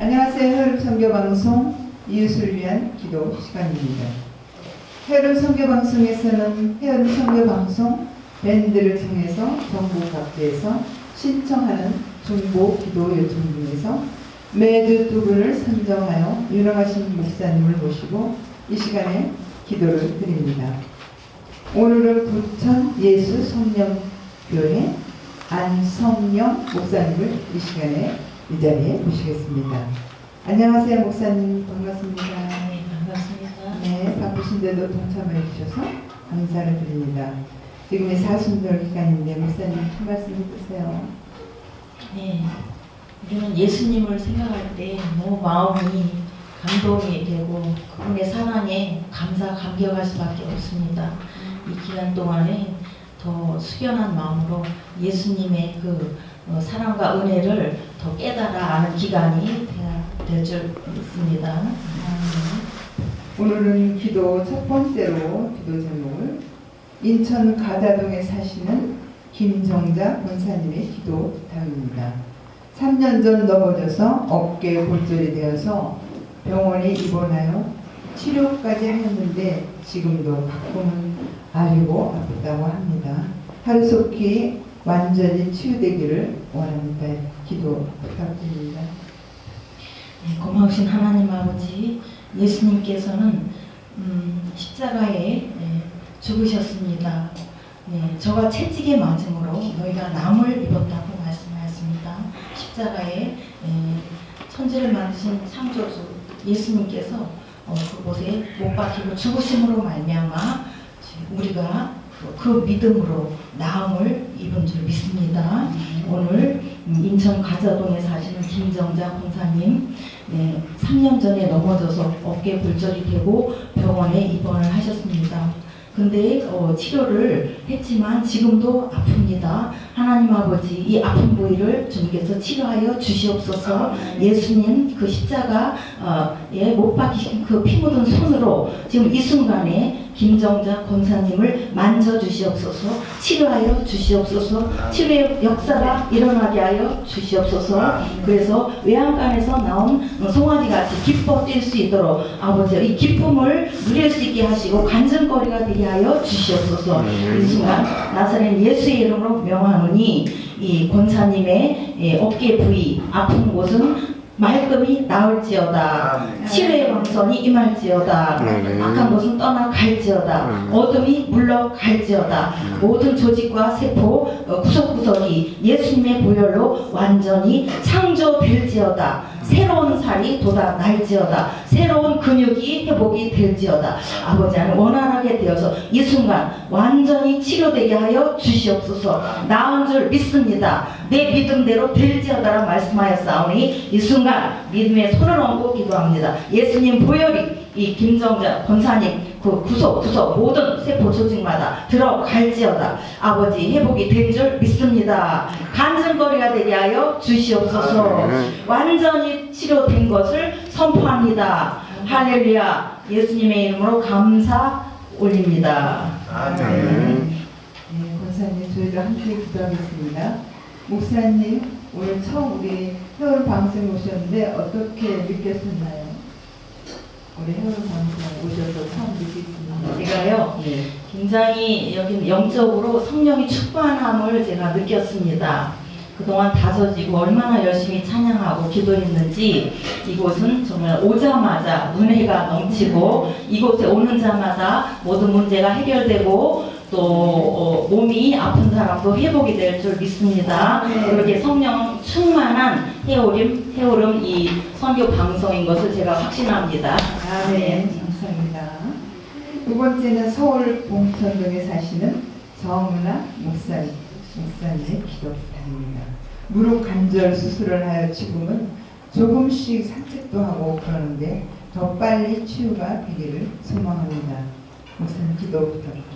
안녕하세요. 헤어름 선교 방송 이웃을 위한 기도 시간입니다. 헤어름 선교 방송에서는 헤어름 선교 방송 밴드를 통해서 전국 각지에서 신청하는 중보 기도 요청 중에서 매주 두 분을 선정하여 유명하신 목사님을 모시고 이 시간에 기도를 드립니다. 오늘은 부천 예수 성령 교회 안성령 목사님을 이 시간에 이 자리에 모시겠습니다. 안녕하세요, 목사님. 반갑습니다. 네, 반갑습니다. 네, 바쁘신데도 동참해 주셔서 감사를 드립니다. 지금이 사순절 기간인데 목사님 한 말씀 해주세요. 네, 우리는 예수님을 생각할 때 너무 마음이 감동이 되고 그분의 사랑에 감사 감격할 수밖에 없습니다. 이 기간 동안에 더 숙연한 마음으로 예수님의 그 어, 사랑과 은혜를 더 깨달아 아는 기간이 될 줄 믿습니다. 오늘은 기도 첫 번째로 기도 제목을 인천 가자동에 사시는 김정자 권사님의 기도 부탁입니다. 3년 전 넘어져서 어깨 골절이 되어서 병원에 입원하여 치료까지 했는데 지금도 가끔은 아리고 아프다고 합니다. 하루속히 완전히 치유되기를 원합니다. 기도 부탁드립니다. 네, 고마우신 하나님 아버지 예수님께서는 음, 십자가에 네, 죽으셨습니다. 네, 저가 채찍에 맞음으로 너희가 남을 입었다고 말씀하였습니다. 십자가에 네, 천지를 만드신 창조주 예수님께서 어, 그곳에 못 박히고 죽으심으로 말미암아 우리가 그- 그 믿음으로 나음을 입은 줄 믿습니다. 오늘 음, 인천 가자동에 사시는 김정자 공사님 네, 3년 전에 넘어져서 어깨 골절이 되고 병원에 입원을 하셨습니다. 근데 어, 치료를 했지만 지금도 아픕니다. 하나님 아버지 이 아픈 부위를 주님께서 치료하여 주시옵소서. 예수님 그 십자가에 못 박히신 그 피 묻은 손으로 지금 이 순간에 김정자 권사님을 만져 주시옵소서. 치료하여 주시옵소서. 치료의 역사가 일어나게 하여 주시옵소서. 그래서 외양간에서 나온 송아지 같이 기뻐 뛸 수 있도록 아버지 이 기쁨을 누릴 수 있게 하시고 간증거리가 되게 하여 주시옵소서. 이 순간 나사렛 예수의 이름으로 명하 노니 이 권사님의 예, 어깨 부위 아픈 곳은 말끔히 나을지어다. 치료의 방선이 임할지어다. 네네. 악한 것은 떠나갈지어다. 네. 어둠이 물러갈지어다. 모든 조직과 세포 어, 구석구석이 예수님의 보혈로 완전히 창조될지어다. 새로운 살이 돋아날지어다. 새로운 근육이 회복이 될지어다. 아버지 하나님 원활하게 되어서 이 순간 완전히 치료되게 하여 주시옵소서. 나은 줄 믿습니다. 내 믿음대로 될지어다라 말씀하였사오니 이 순간 믿음의 손을 얹고 기도합니다. 예수님 보혈이 이 김정자 권사님 그 구석 구석 모든 세포 조직마다 들어갈지어다. 아버지 회복이 된줄 믿습니다. 간증거리가 되게 하여 주시옵소서. 완전히 치료된 것을 선포합니다. 할렐루야. 예수님의 이름으로 감사 올립니다. 아멘. 네, 권사님 저희도 함께 기도하겠습니다. 목사님 오늘 처음 우리 헤어름 방송에 오셨는데 어떻게 느꼈었나요? 우리 헤어름 방송 오셔서 처음 느끼셨나요? 제가요 네. 굉장히 여기 영적으로 성령이 충만함을 제가 느꼈습니다. 그동안 다져지고 얼마나 열심히 찬양하고 기도했는지 이곳은 정말 오자마자 은혜가 넘치고 이곳에 오는 자마다 모든 문제가 해결되고 또 어, 몸이 아픈 사람도 회복이 될 줄 믿습니다. 네. 그렇게 성령 충만한 해오림, 해오름 이 선교 방송인 것을 제가 확신합니다. 아, 네, 감사합니다. 두 번째는 서울 봉천동에 사시는 정은아 목사님, 목사님의 기도 부탁입니다. 무릎 관절 수술을 하여 지금은 조금씩 산책도 하고 그러는데 더 빨리 치유가 되기를 소망합니다. 목사님 기도 부탁드립니다.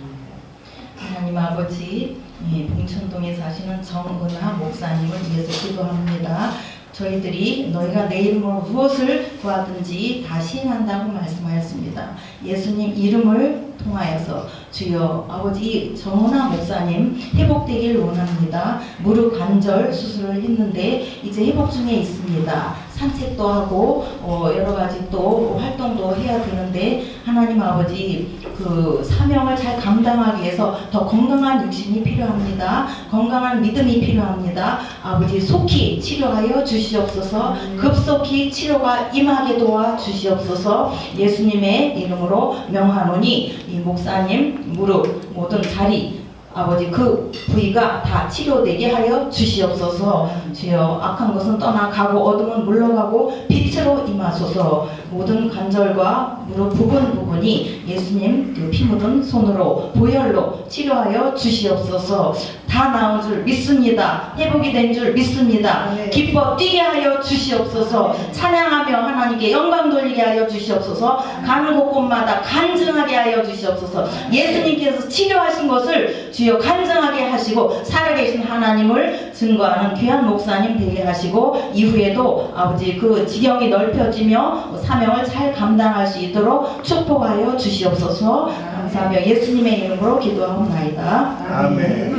하나님 아버지, 예, 봉천동에 사시는 정은하 목사님을 위해서 기도합니다. 저희들이 너희가 내 이름으로 무엇을 구하든지 다 시행한다고 말씀하였습니다. 예수님 이름을 통하여서 주여 아버지 정은하 목사님 회복되길 원합니다. 무릎 관절 수술을 했는데 이제 회복 중에 있습니다. 산책도 하고 어, 여러 가지 또 활동도 해야 되는데 하나님 아버지 그 사명을 잘 감당하기 위해서 더 건강한 육신이 필요합니다. 건강한 믿음이 필요합니다. 아버지 속히 치료하여 주시옵소서. 급속히 치료가 임하게 도와 주시옵소서. 예수님의 이름으로 명하노니 이 목사님 무릎 모든 다리 아버지 그 부위가 다 치료되게 하여 주시옵소서. 주여 악한 것은 떠나가고 어둠은 물러가고 빛으로 임하소서. 모든 관절과 무릎 부분 부분이 예수님 그 피 묻은 손으로 보혈로 치료하여 주시옵소서. 다 나은 줄 믿습니다. 회복이 된 줄 믿습니다. 아멘. 기뻐 뛰게 하여 주시옵소서. 찬양하며 하나님께 영광 돌리게 하여 주시옵소서. 가는 곳곳마다 간증하게 하여 주시옵소서. 예수님께서 치료하신 것을 주여 간증하게 하시고 살아계신 하나님을 증거하는 귀한 목사님 되게 하시고 이후에도 아버지 그 지경이 넓혀지며 사명을 잘 감당할 수 있도록 축복하여 주시옵소서. 감사하며 예수님의 이름으로 기도하옵나이다. 아멘.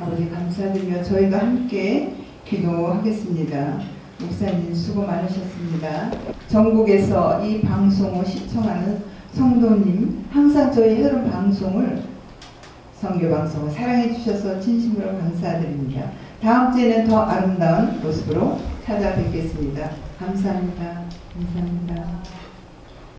아버지 감사드리며 저희도 함께 기도하겠습니다. 목사님 수고 많으셨습니다. 전국에서 이 방송을 시청하는 성도님 항상 저희 흐름 방송을 성교 방송을 사랑해 주셔서 진심으로 감사드립니다. 다음 주에는 더 아름다운 모습으로 찾아뵙겠습니다. 감사합니다. 감사합니다.